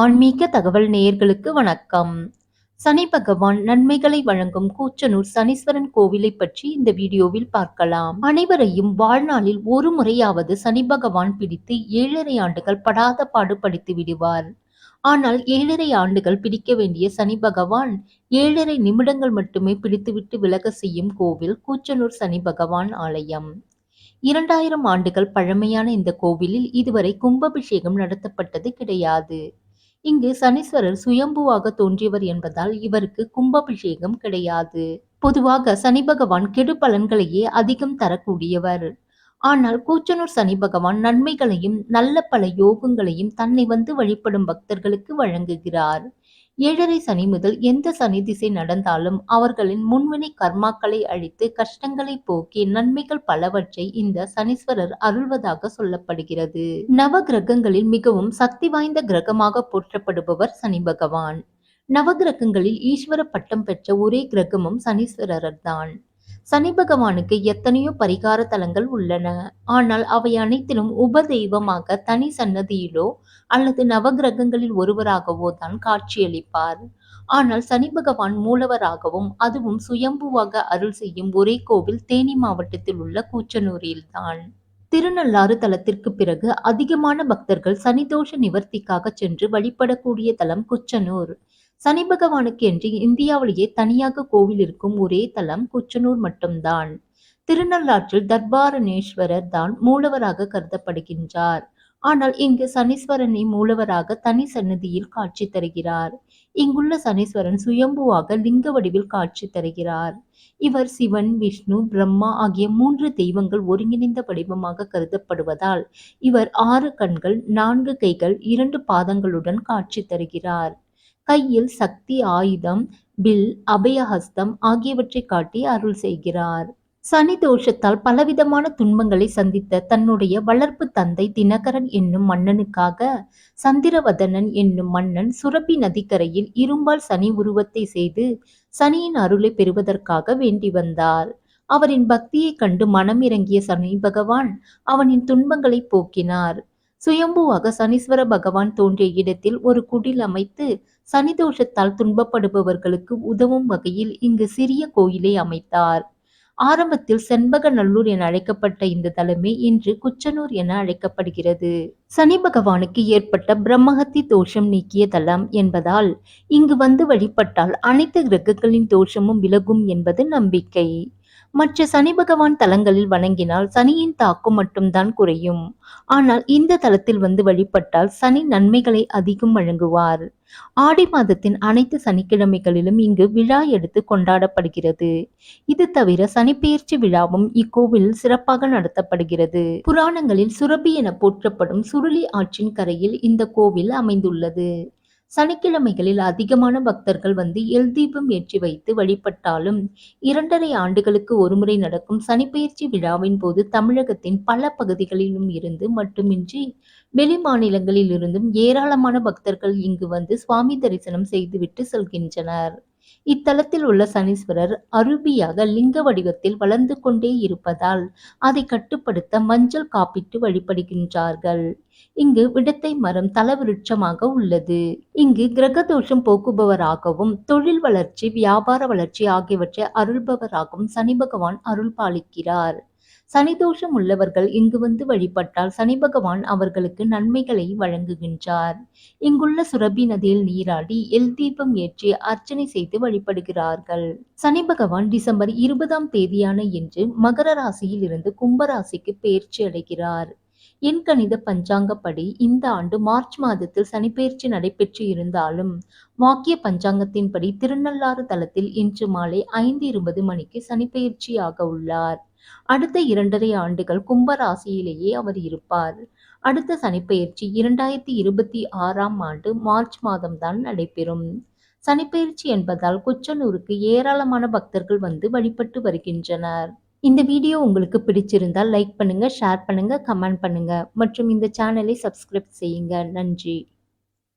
ஆன்மீக தகவல் நேயர்களுக்கு வணக்கம். சனி பகவான் நன்மைகளை வழங்கும் கூச்சனூர் சனீஸ்வரன் கோவிலை பற்றி இந்த வீடியோவில் பார்க்கலாம். அனைவரையும் வாழ்நாளில் ஒரு முறையாவது சனி பகவான் பிடித்து ஏழரை ஆண்டுகள் படாத பாடுபடுத்தி விடுவார். ஆனால் ஏழரை ஆண்டுகள் பிடிக்க வேண்டிய சனி பகவான் ஏழரை நிமிடங்கள் மட்டுமே பிடித்துவிட்டு விலக செய்யும் கோவில் கூச்சனூர் சனி பகவான் ஆலயம். இரண்டாயிரம் ஆண்டுகள் பழமையான இந்த கோவிலில் இதுவரை கும்பாபிஷேகம் நடத்தப்பட்டது கிடையாது. இங்கு சனீஸ்வரர் சுயம்புவாக தோன்றியவர் என்பதால் இவருக்கு கும்பாபிஷேகம் கிடையாது. பொதுவாக சனி பகவான் கெடு பலன்களையே அதிகம் தரக்கூடியவர். ஆனால் கூச்சனூர் சனி பகவான் நன்மைகளையும் நல்ல பல யோகங்களையும் தன்னை வந்து வழிபடும் பக்தர்களுக்கு வழங்குகிறார். ஏழரை சனி முதல் எந்த சனி திசை நடந்தாலும் அவர்களின் முன்வினை கர்மாக்களை அழித்து கஷ்டங்களை போக்கி நன்மைகள் பலவற்றை இந்த சனீஸ்வரர் அருள்வதாக சொல்லப்படுகிறது. நவ கிரகங்களில் மிகவும் சக்தி வாய்ந்த கிரகமாக போற்றப்படுபவர் சனி பகவான். நவகிரகங்களில் ஈஸ்வர பட்டம் பெற்ற ஒரே கிரகமும் சனீஸ்வரர் தான். சனி பகவானுக்கு எத்தனையோ பரிகார தலங்கள் உள்ளன. ஆனால் அவை அனைத்திலும் உப தெய்வமாக தனி சன்னதியிலோ அல்லது நவகிரகங்களில் ஒருவராகவோ தான் காட்சியளிப்பார். ஆனால் சனி பகவான் மூலவராகவும் அதுவும் சுயம்புவாக அருள் செய்யும் ஒரே கோவில் தேனி மாவட்டத்தில் உள்ள கூச்சனூரில்தான். திருநள்ளாறு தலத்திற்கு பிறகு அதிகமான பக்தர்கள் சனிதோஷ நிவர்த்திக்காக சென்று வழிபடக்கூடிய தலம் குச்சனூர். சனி பகவானுக்கு என்று இந்தியாவிலேயே தனியாக கோவில் இருக்கும் ஒரே தலம் குச்சனூர் மட்டும்தான். திருநள்ளாற்றில் தர்பாரணேஸ்வரர் தான் மூலவராக கருதப்படுகின்றார். ஆனால் இங்கு சனீஸ்வரனை மூலவராக தனி சன்னதியில் காட்சி தருகிறார். இங்குள்ள சனீஸ்வரன் சுயம்புவாக லிங்க வடிவில் காட்சி தருகிறார். இவர் சிவன் விஷ்ணு பிரம்மா ஆகிய மூன்று தெய்வங்கள் ஒருங்கிணைந்த வடிவமாக கருதப்படுவதால் இவர் ஆறு கண்கள் நான்கு கைகள் இரண்டு பாதங்களுடன் காட்சி தருகிறார். கையில் சக்தி ஆயுதம் வில் அபயஹஸ்தம் ஆகியவற்றை காட்டி அருள் செய்கிறார். சனி தோஷத்தால் பலவிதமான துன்பங்களை சந்தித்த தன்னுடைய வளர்ப்பு தந்தை தினகரன் என்னும் மன்னனுக்காக சந்திரவதனன் என்னும் மன்னன் சுரபி நதிக்கரையில் இரும்பால் சனி உருவத்தை செய்து சனியின் அருளை பெறுவதற்காக வேண்டி வந்தார். அவரின் பக்தியைக் கண்டு மனமிறங்கிய சனி பகவான் அவனின் துன்பங்களை போக்கினார். சுயம்புவாக சனீஸ்வர பகவான் தோன்றிய இடத்தில் ஒரு குடில் அமைத்து சனி தோஷத்தால் துன்பப்படுபவர்களுக்கு உதவும் வகையில் இங்கு சிறிய கோயிலை அமைத்தார். ஆரம்பத்தில் செண்பக நல்லூர் என அழைக்கப்பட்ட இந்த தலமே இன்று குச்சனூர் என அழைக்கப்படுகிறது. சனி பகவானுக்கு ஏற்பட்ட பிரம்மஹத்தி தோஷம் நீக்கிய தலம் என்பதால் இங்கு வந்து வழிபட்டால் அனைத்து கிரகங்களின் தோஷமும் விலகும் என்பது நம்பிக்கை. மற்ற சனி பகவான் தலங்களில் வணங்கினால் சனியின் தாக்கம் மட்டும்தான் குறையும். ஆனால் இந்த தலத்தில் வந்து வழிபட்டால் சனி நன்மைகளை அதிகம் வழங்குவார். ஆடி மாதத்தின் அனைத்து சனிக்கிழமைகளிலும் இங்கு விழா எடுத்து கொண்டாடப்படுகிறது. இது தவிர சனிப்பெயர்ச்சி விழாவும் இக்கோவில் சிறப்பாக நடத்தப்படுகிறது. புராணங்களில் சுரபி என போற்றப்படும் சுருளி ஆற்றின் கரையில் இந்த கோவில் அமைந்துள்ளது. சனிக்கிழமைகளில் அதிகமான பக்தர்கள் வந்து எல் தீபம் ஏற்றி வைத்து வழிபட்டாலும் இரண்டரை ஆண்டுகளுக்கு ஒருமுறை நடக்கும் சனிப்பெயர்ச்சி விழாவின் போது தமிழகத்தின் பல பகுதிகளிலும் இருந்து மட்டுமின்றி வெளி மாநிலங்களில் இருந்தும் ஏராளமான பக்தர்கள் இங்கு வந்து சுவாமி தரிசனம் செய்துவிட்டு செல்கின்றனர். இத்தலத்தில் உள்ள சனீஸ்வரர் அருபியாக லிங்க வடிவத்தில் வளர்ந்து கொண்டே இருப்பதால் அதை கட்டுப்படுத்த மஞ்சள் காப்பிட்டு வழிபடுகின்றார்கள். இங்கு விடத்தை மரம் தலவிருட்சமாக உள்ளது. இங்கு கிரகதோஷம் போக்குபவராகவும் தொழில் வளர்ச்சி வியாபார வளர்ச்சி ஆகியவற்றை அருள்பவராகவும் சனி பகவான் அருள் பாலிக்கிறார் சனிதோஷம் உள்ளவர்கள் இங்கு வந்து வழிபட்டால் சனி பகவான் அவர்களுக்கு நன்மைகளை வழங்குகின்றார். இங்குள்ள சுரபி நதியில் நீராடி எல் தீபம் ஏற்றி அர்ச்சனை செய்து வழிபடுகிறார்கள். சனி பகவான் டிசம்பர் இருபதாம் தேதியான இன்று மகர ராசியில் இருந்து கும்பராசிக்கு பயிற்சி அடைகிறார். என் கணித பஞ்சாங்கப்படி இந்த ஆண்டு மார்ச் மாதத்தில் சனிப்பெயர்ச்சி நடைபெற்று இருந்தாலும் வாக்கிய பஞ்சாங்கத்தின்படி திருநள்ளாறு தளத்தில் இன்று மாலை ஐந்து இருபது மணிக்கு சனிப்பெயர்ச்சியாக உள்ளார். அடுத்த இரண்டரை ஆண்டுகள் கும்ப ராசியிலேயே அவர் இருப்பார். அடுத்த சனிப்பெயர்ச்சி இரண்டாயிரத்தி இருபத்தி ஆறாம் ஆண்டு மார்ச் மாதம்தான் நடைபெறும். சனிப்பெயர்ச்சி என்பதால் குச்சனூருக்கு ஏராளமான பக்தர்கள் வந்து வழிபட்டு வருகின்றனர். இந்த வீடியோ உங்களுக்கு பிடிச்சிருந்தால் லைக் பண்ணுங்க ஷேர் பண்ணுங்க கமெண்ட் பண்ணுங்க. மற்றும் இந்த சேனலை சப்ஸ்கிரைப் செய்யுங்க. நன்றி.